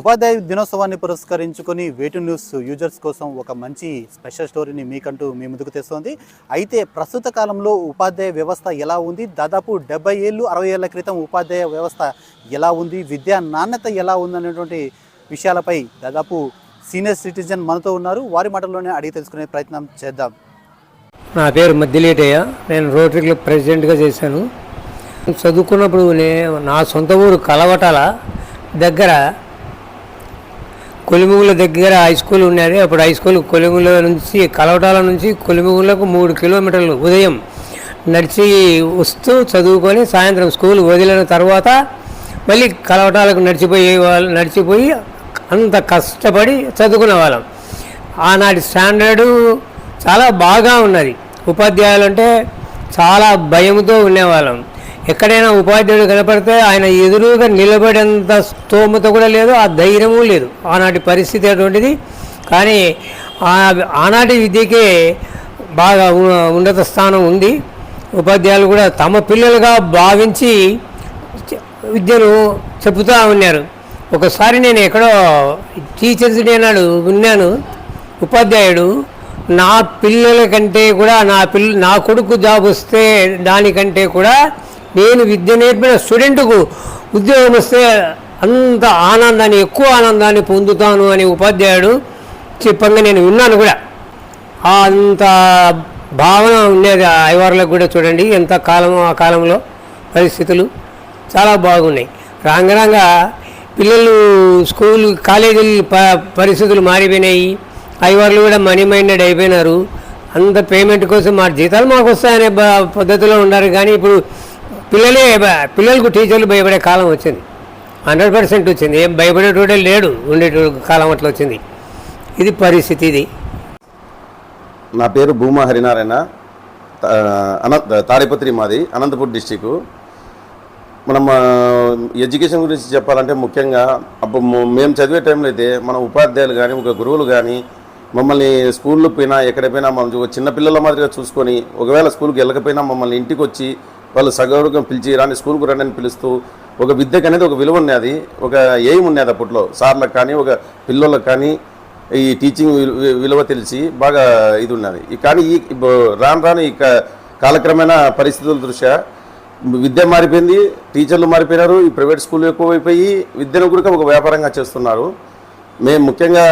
ఉపాధ్యాయ దినోత్సవాన్ని పురస్కరించుకొని వేటు న్యూస్ యూజర్స్ కోసం ఒక మంచి స్పెషల్ స్టోరీని మీకంటూ మీ ముందుకు తెస్తోంది. అయితే ప్రస్తుత కాలంలో ఉపాధ్యాయ వ్యవస్థ ఎలా ఉంది? దాదాపు డెబ్బై ఏళ్ళు అరవై ఏళ్ళ క్రితం ఉపాధ్యాయ వ్యవస్థ ఎలా ఉంది? విద్యా నాణ్యత ఎలా ఉంది అనేటువంటి విషయాలపై దాదాపు సీనియర్ సిటిజన్ మనతో ఉన్నారు. వారి మాటల్లోనే అడిగి తెలుసుకునే ప్రయత్నం చేద్దాం. నా పేరు మద్దిలేటయ్య. నేను రోటరీ క్లబ్ ప్రెసిడెంట్గా చేశాను. చదువుకున్నప్పుడు నా సొంత ఊరు కలవటాల దగ్గర కొలిముగుల దగ్గర హై స్కూల్ ఉన్నది. అప్పుడు హై స్కూల్ కొలిమిగుల నుంచి కలవటాల నుంచి కొలిముగులకు మూడు కిలోమీటర్లు ఉదయం నడిచి వస్తూ చదువుకొని సాయంత్రం స్కూల్ వదిలిన తర్వాత మళ్ళీ కలవటాలకు నడిచిపోయే వాళ్ళు నడిచిపోయి అంత కష్టపడి చదువుకునే వాళ్ళం. ఆనాటి స్టాండర్డు చాలా బాగా ఉన్నది. ఉపాధ్యాయులు అంటే చాలా భయంతో ఉండేవాళ్ళం. ఎక్కడైనా ఉపాధ్యాయుడు కనపడితే ఆయన ఎదురుగా నిలబడేంత స్తోమత కూడా లేదు ఆ ధైర్యము లేదు. ఆనాటి పరిస్థితి అటువంటిది. కానీ ఆనాటి విద్యకే బాగా ఉన్నత స్థానం ఉంది. ఉపాధ్యాయులు కూడా తమ పిల్లలుగా భావించి విద్యను చెబుతూ ఉన్నారు. ఒకసారి నేను ఎక్కడో టీచర్స్ డే నాడు విన్నాను. ఉపాధ్యాయుడు నా పిల్లల కంటే కూడా నా పిల్ల నా కొడుకు జాబ్ వస్తే దానికంటే కూడా నేను విద్య నేర్పిన స్టూడెంట్కు ఉద్యోగం వస్తే అంత ఆనందాన్ని ఎక్కువ ఆనందాన్ని పొందుతాను అని ఉపాధ్యాయుడు చెప్పంగా నేను విన్నాను కూడా. అంత భావన ఉండేది ఆ ఐవార్లకు కూడా చూడండి ఎంత కాలం ఆ కాలంలో పరిస్థితులు చాలా బాగున్నాయి. రాంగరాంగా పిల్లలు స్కూల్ కాలేజీలు ప పరిస్థితులు మారిపోయినాయి. ఐవార్లు కూడా మనీ మైండెడ్ అయిపోయినారు. అంత పేమెంట్ కోసం మా జీతాలు మాకు వస్తాయనే పద్ధతిలో ఉన్నారు. కానీ ఇప్పుడు పిల్లలే పిల్లలకు టీచర్లు భయపడే కాలం వచ్చింది. హండ్రెడ్ పర్సెంట్ వచ్చింది. ఏం భయపడేటోడే లేడు ఉండేటోడు కాలం అట్లా వచ్చింది. ఇది పరిస్థితి ఇది. నా పేరు భూమా హరినారాయణ. అన అనంత తాడిపత్రి మాది అనంతపూర్ డిస్టిక్ మనం ఎడ్యుకేషన్ గురించి చెప్పాలంటే ముఖ్యంగా అప్పుడు మేము చదివే టైంలో అయితే మన ఉపాధ్యాయులు కానీ ఒక గురువులు కానీ మమ్మల్ని స్కూల్లో పోయినా ఎక్కడ పోయినా మమ్మల్ని చిన్నపిల్లల చిన్న పిల్లల మాదిరిగా చూసుకొని ఒకవేళ స్కూల్కి వెళ్ళకపోయినా మమ్మల్ని ఇంటికి వచ్చి వాళ్ళు సగౌరవం పిలిచి రాని స్కూల్కి రండి అని పిలుస్తూ ఒక విద్యకు అనేది ఒక విలువ ఉన్నది ఒక ఎయిమ్ ఉన్నది అప్పట్లో. సార్లకు కానీ ఒక పిల్లలకు కానీ ఈ టీచింగ్ విలువ తెలిసి బాగా ఇది ఉన్నది. కానీ ఈ రాను రాను ఈ క- కాలక్రమేణా పరిస్థితుల దృష్ట్యా విద్య మారిపోయింది టీచర్లు మారిపోయినారు ఈ ప్రైవేట్ స్కూల్ ఎక్కువైపోయి విద్యను కూడా ఒక వ్యాపారంగా చేస్తున్నారు. మేము ముఖ్యంగా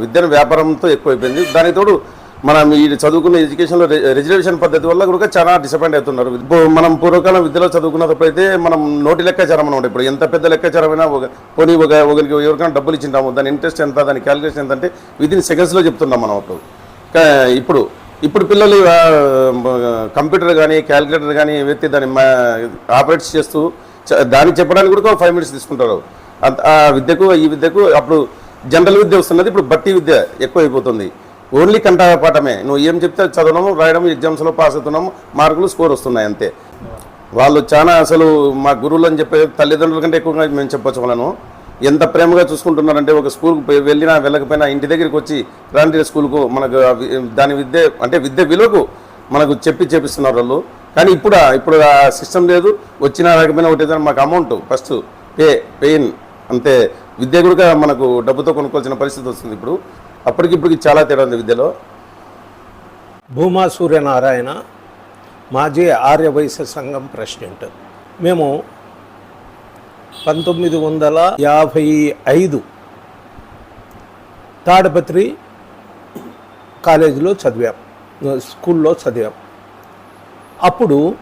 విద్యను వ్యాపారంతో ఎక్కువైపోయింది. దానికి తోడు మనం ఈ చదువుకున్న ఎడ్యుకేషన్లో రిజర్వేషన్ పద్ధతి వల్ల కూడా చాలా డిసప్పాయింట్ అవుతున్నారు. ఇప్పుడు మనం పూర్వకాలం విద్యలో చదువుకున్నప్పుడు అయితే మనం నోటి లెక్కాచారం అనమాట ఇప్పుడు ఎంత పెద్ద లెక్కాచారమైనా ఒక పోనీ ఒక ఒకరికి ఎవరికైనా డబ్బులు ఇచ్చింటాము. దాని ఇంట్రెస్ట్ ఎంత దాని క్యాలిక్యులేషన్ ఎంత అంటే విదిన్ సెకండ్స్లో చెప్తున్నాం మనం అప్పుడు. ఇప్పుడు ఇప్పుడు పిల్లలు కంప్యూటర్ కానీ క్యాలిక్యులేటర్ కానీ వ్యక్తి దాన్ని ఆపరేట్ చేస్తూ దాన్ని చెప్పడానికి కూడా ఫైవ్ మినిట్స్ తీసుకుంటారు. అంత- ఆ విద్యకు ఈ విద్యకు అప్పుడు జనరల్ విద్య వస్తున్నది. ఇప్పుడు బట్టి విద్య ఎక్కువ అయిపోతుంది ఓన్లీ కంఠపాఠమే నువ్వు ఏం చెప్తే చదవడము రాయడం ఎగ్జామ్స్లో పాస్ అవుతున్నాము మార్కులు స్కోర్ వస్తున్నాయి అంతే. వాళ్ళు చాలా అసలు మా గురువులు అని చెప్పే తల్లిదండ్రుల కంటే ఎక్కువగా మేము చెప్పచ్చు వాళ్ళను. ఎంత ప్రేమగా చూసుకుంటున్నారంటే ఒక స్కూల్కి వెళ్ళినా వెళ్ళకపోయినా ఇంటి దగ్గరికి వచ్చి రాంటి స్కూల్కు మనకు దాని విద్య అంటే విద్య విలువకు మనకు చెప్పి చేపిస్తున్నారు వాళ్ళు. కానీ ఇప్పుడు ఇప్పుడు ఆ సిస్టమ్ లేదు. వచ్చినా రాకపోయినా ఒకటి ఏదైనా మాకు అమౌంట్ ఫస్ట్ పే పెయిన్ అంతే. విద్య కూడా మనకు డబ్బుతో కొనుక్కోవాల్సిన పరిస్థితి వస్తుంది ఇప్పుడు. అప్పటికి ఇప్పటికి చాలా తేడా ఉంది విద్యలో. భూమా సూర్యనారాయణ మాజీ ఆర్య వైశ్య సంఘం ప్రెసిడెంట్. మేము పంతొమ్మిది వందల యాభై ఐదు తాడపత్రి కాలేజీలో చదివాం. స్కూల్లో చదివాం. అప్పుడు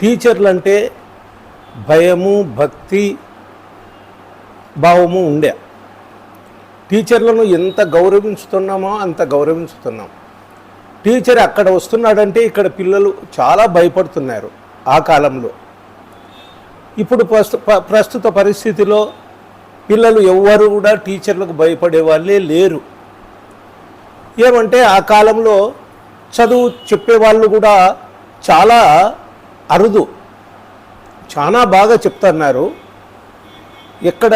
టీచర్లు అంటే భయము భక్తి భావము ఉండే. టీచర్లను ఎంత గౌరవించుతున్నామో అంత గౌరవించుతున్నాం. టీచర్ అక్కడ వస్తున్నాడంటే ఇక్కడ పిల్లలు చాలా భయపడుతున్నారు ఆ కాలంలో. ఇప్పుడు ప్రస్తు ప- ప్రస్తుత పరిస్థితిలో పిల్లలు ఎవ్వరు కూడా టీచర్లకు భయపడే వాళ్ళే లేరు. ఏమంటే ఆ కాలంలో చదువు చెప్పేవాళ్ళు కూడా చాలా అరుదు. చాలా బాగా చెప్తున్నారు. ఎక్కడ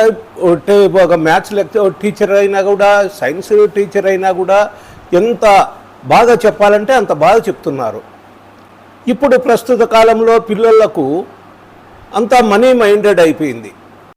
ఒకటే ఒక మ్యాథ్స్ లెక్చర్ టీచర్ అయినా కూడా సైన్స్ టీచర్ అయినా కూడా ఎంత బాగా చెప్పాలంటే అంత బాగా చెప్తున్నారు. ఇప్పుడు ప్రస్తుత కాలంలో పిల్లలకు అంతా మనీ మైండెడ్ అయిపోయింది.